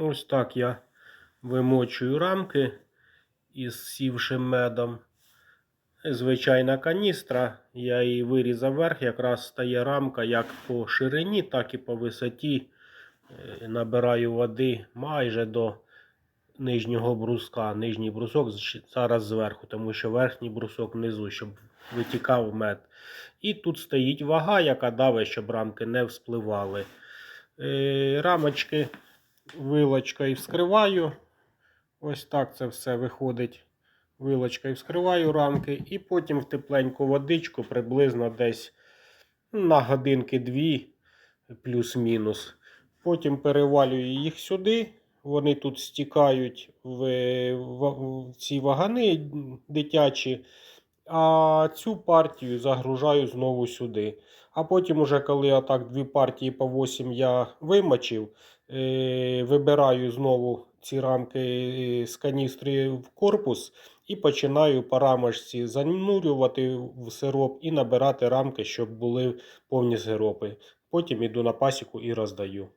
Ось так я вимочую рамки із сівшим медом. Звичайна каністра, я її вирізав вверх, якраз стає рамка як по ширині, так і по висоті. Е, Набираю води майже до нижнього бруска. Нижній брусок зараз зверху, тому що верхній брусок внизу, щоб витікав мед. І тут стоїть вага, яка давить, щоб рамки не вспливали. Е, Рамочки вилочкою вскриваю. Ось так це все виходить. Вилочкою вскриваю рамки і потім в тепленьку водичку приблизно десь на годинки дві плюс-мінус. Потім перевалюю їх сюди. Вони тут стікають в, в, в ці вагани дитячі. А цю партію загружаю знову сюди. А потім, уже коли отак дві партії по 8 я вимочив, вибираю знову ці рамки е, з каністри в корпус і починаю по рамочці занурювати в сироп і набирати рамки, щоб були повні сиропи. Потім іду на пасіку і роздаю.